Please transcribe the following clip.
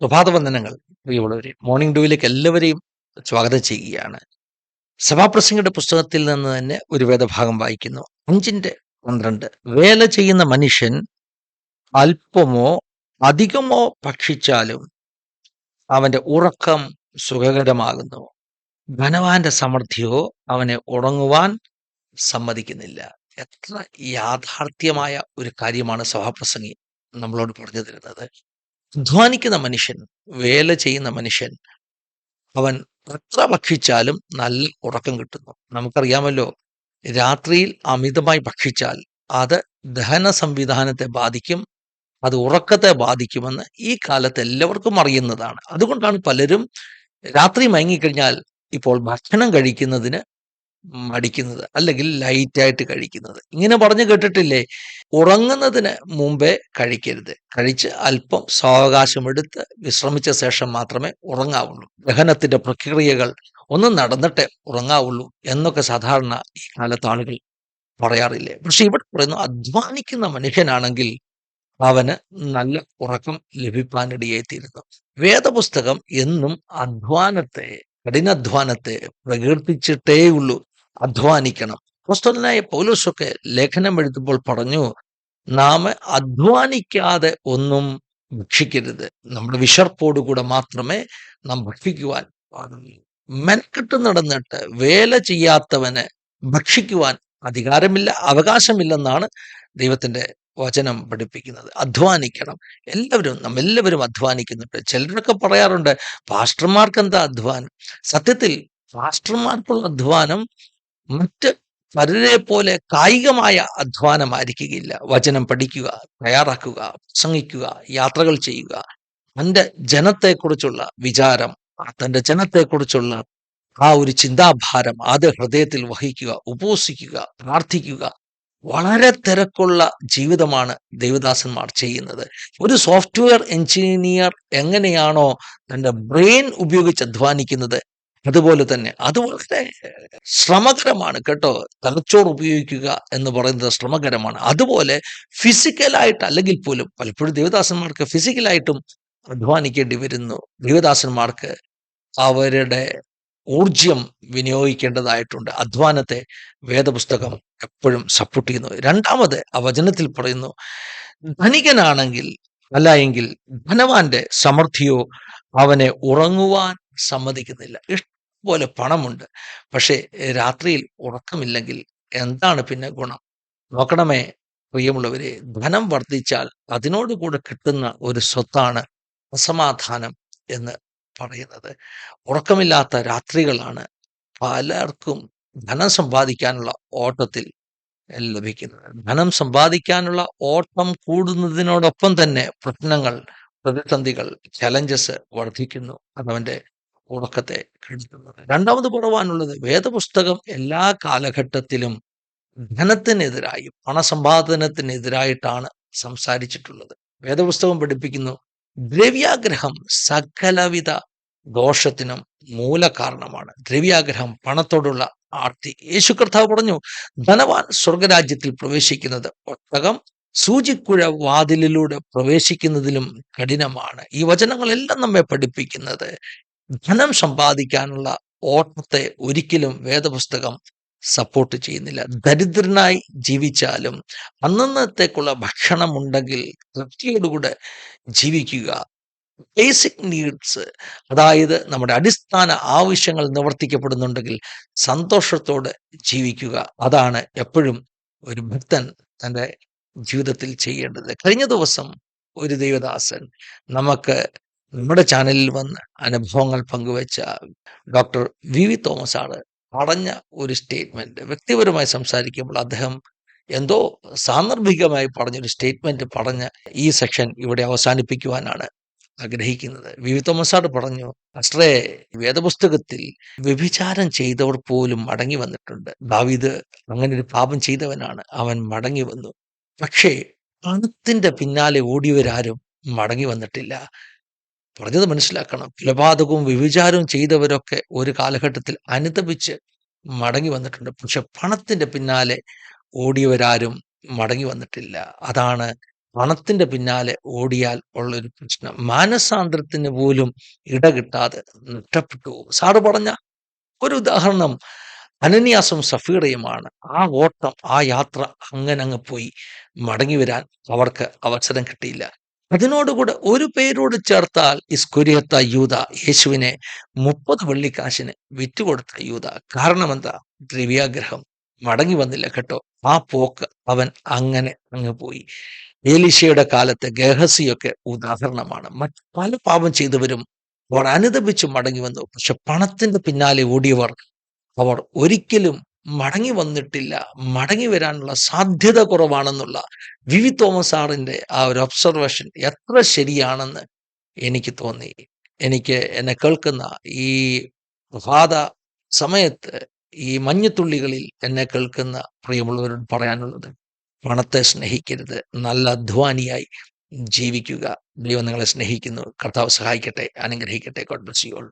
പ്രഭാതവന്ദനങ്ങൾ പ്രിയമുള്ളവരെ മോർണിംഗ് ഡ്യൂയിലേക്ക് എല്ലാവരെയും സ്വാഗതം ചെയ്യുകയാണ്. സഭാപ്രസംഗയുടെ പുസ്തകത്തിൽ നിന്ന് തന്നെ ഒരു വേദഭാഗം വായിക്കുന്നു. അഞ്ചിന്റെ പന്ത്രണ്ട്. വേല ചെയ്യുന്ന മനുഷ്യൻ അല്പമോ അധികമോ ഭക്ഷിച്ചാലും അവന്റെ ഉറക്കം സുഖകരമാകുന്നു. ധനവാന്റെ സമൃദ്ധിയോ അവനെ ഉറങ്ങുവാൻ സമ്മതിക്കുന്നില്ല. എത്ര യാഥാർത്ഥ്യമായ ഒരു കാര്യമാണ് സഭാപ്രസംഗി നമ്മളോട് പറഞ്ഞു തരുന്നത്. അധ്വാനിക്കുന്ന മനുഷ്യൻ വേല ചെയ്യുന്ന മനുഷ്യൻ അവൻ എത്ര ഭക്ഷിച്ചാലും നല്ല ഉറക്കം കിട്ടുന്നു. നമുക്കറിയാമല്ലോ രാത്രിയിൽ അമിതമായി ഭക്ഷിച്ചാൽ അത് ദഹന സംവിധാനത്തെ ബാധിക്കും അത് ഉറക്കത്തെ ബാധിക്കുമെന്ന് ഈ കാലത്ത് എല്ലാവർക്കും അറിയുന്നതാണ്. അതുകൊണ്ടാണ് പലരും രാത്രി മയങ്ങിക്കഴിഞ്ഞാൽ ഇപ്പോൾ ഭക്ഷണം കഴിക്കുന്നതിന് മടിക്കുന്നത് അല്ലെങ്കിൽ ലൈറ്റായിട്ട് കഴിക്കുന്നത്. ഇങ്ങനെ പറഞ്ഞു കേട്ടിട്ടില്ലേ? ഉറങ്ങുന്നതിന് മുമ്പേ കഴിക്കരുത്. കഴിച്ച് അല്പം സാവകാശമെടുത്ത് വിശ്രമിച്ച ശേഷം മാത്രമേ ഉറങ്ങാവുള്ളൂ. ദഹനത്തിന്റെ പ്രക്രിയകൾ ഒന്ന് നടന്നിട്ടേ ഉറങ്ങാവുള്ളൂ എന്നൊക്കെ സാധാരണ ഈ കാലത്ത് ആളുകൾ പറയാറില്ലേ? പക്ഷെ ഇവിടെ പറയുന്നു അധ്വാനിക്കുന്ന മനുഷ്യനാണെങ്കിൽ അവന് നല്ല ഉറക്കം ലഭിക്കാനിടയായി തീരുന്നു. വേദപുസ്തകം എന്നും അധ്വാനത്തെ കഠിനാധ്വാനത്തെ പ്രകീർത്തിച്ചിട്ടേയുള്ളൂ. അധ്വാനിക്കണം. അപ്പോസ്തലനായ പൗലോസൊക്കെ ലേഖനം എഴുതുമ്പോൾ പറഞ്ഞു നാം അധ്വാനിക്കാതെ ഒന്നും ഭക്ഷിക്കരുത്. നമ്മുടെ വിശർപ്പോടുകൂടെ മാത്രമേ നാം ഭക്ഷിക്കുവാൻ മെനക്കെട്ട് നടന്നിട്ട് വേല ചെയ്യാത്തവന് ഭക്ഷിക്കുവാൻ അധികാരമില്ല അവകാശമില്ലെന്നാണ് ദൈവത്തിന്റെ വചനം പഠിപ്പിക്കുന്നത്. അധ്വാനിക്കണം. എല്ലാവരും നമ്മളെല്ലാവരും അധ്വാനിക്കുന്നുണ്ട്. ചിലരൊക്കെ പറയാറുണ്ട് പാസ്റ്റർമാർക്ക് എന്താ അധ്വാനം? സത്യത്തിൽ പാസ്റ്റർമാർക്കുള്ള അധ്വാനം മറ്റ് പലരെ പോലെ കായികമായ അധ്വാനമായിരിക്കുകയില്ല. വചനം പഠിക്കുക തയ്യാറാക്കുക പ്രസംഗിക്കുക യാത്രകൾ ചെയ്യുക. തന്റെ ജനത്തെക്കുറിച്ചുള്ള വിചാരം തന്റെ ജനത്തെക്കുറിച്ചുള്ള ആ ഒരു ചിന്താഭാരം അത് ഹൃദയത്തിൽ വഹിക്കുക ഉപസിക്കുക പ്രാർത്ഥിക്കുക വളരെ തിരക്കുള്ള ജീവിതമാണ് ദേവദാസന്മാർ ചെയ്യുന്നത്. ഒരു സോഫ്റ്റ്വെയർ എഞ്ചിനീയർ എങ്ങനെയാണോ തന്റെ ബ്രെയിൻ ഉപയോഗിച്ച് അധ്വാനിക്കുന്നത് അതുപോലെ തന്നെ. അത് വളരെ ശ്രമകരമാണ് കേട്ടോ. തലച്ചോർ ഉപയോഗിക്കുക എന്ന് പറയുന്നത് ശ്രമകരമാണ്. അതുപോലെ ഫിസിക്കലായിട്ട് അല്ലെങ്കിൽ പോലും പലപ്പോഴും ദേവദാസന്മാർക്ക് ഫിസിക്കലായിട്ടും അധ്വാനിക്കേണ്ടി വരുന്നു. ദേവദാസന്മാർക്ക് അവരുടെ ഊർജ്യം വിനിയോഗിക്കേണ്ടതായിട്ടുണ്ട്. അധ്വാനത്തെ വേദപുസ്തകം എപ്പോഴും സപ്പോർട്ട് ചെയ്യുന്നു. രണ്ടാമത് ആ വചനത്തിൽ പറയുന്നു ധനികനാണെങ്കിൽ അല്ല എങ്കിൽ ധനവാന്റെ സമൃദ്ധിയോ അവനെ ഉറങ്ങുവാൻ സമ്മതിക്കുന്നില്ല. ഇഷ്ടംപോലെ പണമുണ്ട്. പക്ഷേ രാത്രിയിൽ ഉറക്കമില്ലെങ്കിൽ എന്താണ് പിന്നെ ഗുണം? നോക്കണമേ പ്രിയമുള്ളവരെ ധനം വർദ്ധിച്ചാൽ അതിനോടുകൂടെ കിട്ടുന്ന ഒരു സ്വത്താണ് അസമാധാനം എന്ന് പറയുന്നത്. ഉറക്കമില്ലാത്ത രാത്രികളാണ് പലർക്കും ധനം സമ്പാദിക്കാനുള്ള ഓട്ടത്തിൽ ലഭിക്കുന്നത്. ധനം സമ്പാദിക്കാനുള്ള ഓട്ടം കൂടുന്നതിനോടൊപ്പം തന്നെ പ്രശ്നങ്ങൾ പ്രതിസന്ധികൾ ചലഞ്ചസ് വർദ്ധിക്കുന്നു. അതവന്റെ ഉറക്കത്തെ കെടുത്തുന്നത്. രണ്ടാമത് കുറവാനുള്ളത് വേദപുസ്തകം എല്ലാ കാലഘട്ടത്തിലും ധനത്തിനെതിരായി പണസമ്പാദനത്തിനെതിരായിട്ടാണ് സംസാരിച്ചിട്ടുള്ളത്. വേദപുസ്തകം പഠിപ്പിക്കുന്നു ദ്രവ്യാഗ്രഹം സകലവിധ ദോഷത്തിനും മൂല കാരണമാണ് ദ്രവ്യാഗ്രഹം പണത്തോടുള്ള ആർത്തി. യേശു കർത്താവ് പറഞ്ഞു ധനവാൻ സ്വർഗരാജ്യത്തിൽ പ്രവേശിക്കുന്നത് ഒട്ടകം സൂചിക്കുഴ വാതിലിലൂടെ പ്രവേശിക്കുന്നതിലും കഠിനമാണ്. ഈ വചനങ്ങളെല്ലാം നമ്മെ പഠിപ്പിക്കുന്നത് ധനം സമ്പാദിക്കാനുള്ള ഓട്ടത്തെ ഒരിക്കലും വേദപുസ്തകം സപ്പോർട്ട് ചെയ്യുന്നില്ല. ദരിദ്രനായി ജീവിച്ചാലും അന്നന്നത്തേക്കുള്ള ഭക്ഷണം ഉണ്ടെങ്കിൽ തൃപ്തിയോടുകൂടെ ജീവിക്കുക. ബേസിക് നീഡ്സ് അതായത് നമ്മുടെ അടിസ്ഥാന ആവശ്യങ്ങൾ നിവർത്തിക്കപ്പെടുന്നുണ്ടെങ്കിൽ സന്തോഷത്തോടെ ജീവിക്കുക. അതാണ് എപ്പോഴും ഒരു ഭക്തൻ തന്റെ ജീവിതത്തിൽ ചെയ്യേണ്ടത്. കഴിഞ്ഞ ദിവസം ഒരു ദൈവദാസൻ നമുക്ക് നമ്മുടെ ചാനലിൽ വന്ന് അനുഭവങ്ങൾ പങ്കുവച്ച ഡോക്ടർ വി വി തോമസ് ആണ് പറഞ്ഞ ഒരു സ്റ്റേറ്റ്മെന്റ് വ്യക്തിപരമായി സംസാരിക്കുമ്പോൾ അദ്ദേഹം എന്തോ സാന്ദർഭികമായി പറഞ്ഞൊരു സ്റ്റേറ്റ്മെന്റ് പറഞ്ഞ് ഈ സെക്ഷൻ ഇവിടെ അവസാനിപ്പിക്കുവാനാണ് ആഗ്രഹിക്കുന്നത്. വി വി തോമസ് പറഞ്ഞു അസ്ട്രേ വേദപുസ്തകത്തിൽ വ്യഭിചാരം ചെയ്തവർ പോലും മടങ്ങി വന്നിട്ടുണ്ട്. ദാവീദ് അങ്ങനെ ഒരു പാപം ചെയ്തവനാണ്. അവൻ മടങ്ങി വന്നു. പക്ഷേ പണത്തിന്റെ പിന്നാലെ ഓടിയവരാരും മടങ്ങി വന്നിട്ടില്ല. പറഞ്ഞത് മനസ്സിലാക്കണം. കൊലപാതകവും വിവിചാരവും ചെയ്തവരൊക്കെ ഒരു കാലഘട്ടത്തിൽ അനുതപിച്ച് മടങ്ങി വന്നിട്ടുണ്ട്. പക്ഷെ പണത്തിന്റെ പിന്നാലെ ഓടിയവരാരും മടങ്ങി വന്നിട്ടില്ല. അതാണ് പണത്തിന്റെ പിന്നാലെ ഓടിയാൽ ഉള്ളൊരു പ്രശ്നം. മാനസാന്തരത്തിന് പോലും ഇട കിട്ടാതെ നഷ്ടപ്പെട്ടു. സാറ് പറഞ്ഞ ഒരു ഉദാഹരണം അനന്യാസും സഫീറയുമാണ്. ആ ഓട്ടം ആ യാത്ര അങ്ങനെ അങ്ങ് പോയി മടങ്ങി വരാൻ അവർക്ക് അവസരം കിട്ടിയില്ല. അതിനോടുകൂടെ ഒരു പേരോട് ചേർത്താൽ ഇസ്കുര്യത്ത യൂത യേശുവിനെ മുപ്പത് വെള്ളിക്കാശിന് വിറ്റുകൊടുത്ത യൂത. കാരണം എന്താ ദ്രവ്യാഗ്രഹം മടങ്ങി വന്നില്ല കേട്ടോ. ആ പോക്ക് അവൻ അങ്ങനെ അങ്ങ് പോയി. ഏലിശയുടെ കാലത്ത് ഗഹസിയൊക്കെ ഉദാഹരണമാണ്. മറ്റ് പല പാപം ചെയ്തവരും അവർ അനുദപിച്ച് മടങ്ങി വന്നു. പക്ഷെ പണത്തിന്റെ പിന്നാലെ ഓടിയവർ അവർ ഒരിക്കലും മടങ്ങി വന്നിട്ടില്ല. മടങ്ങി വരാനുള്ള സാധ്യത കുറവാണെന്നുള്ള വി വി തോമസ് സാറിന്റെ ആ ഒരു ഒബ്സർവേഷൻ എത്ര ശരിയാണെന്ന് എനിക്ക് തോന്നി. എനിക്ക് എന്നെ കേൾക്കുന്ന ഈ പ്രഭാത സമയത്ത് ഈ മഞ്ഞുത്തുള്ളികളിൽ എന്നെ കേൾക്കുന്ന പ്രിയമുള്ളവരോട് പറയാനുള്ളത് പണത്തെ സ്നേഹിക്കരുത്. നല്ല അധ്വാനിയായി ജീവിക്കുക. ദൈവം നിങ്ങളെ സ്നേഹിക്കുന്നു. കർത്താവ് സഹായിക്കട്ടെ. അനുഗ്രഹിക്കട്ടെ. God bless you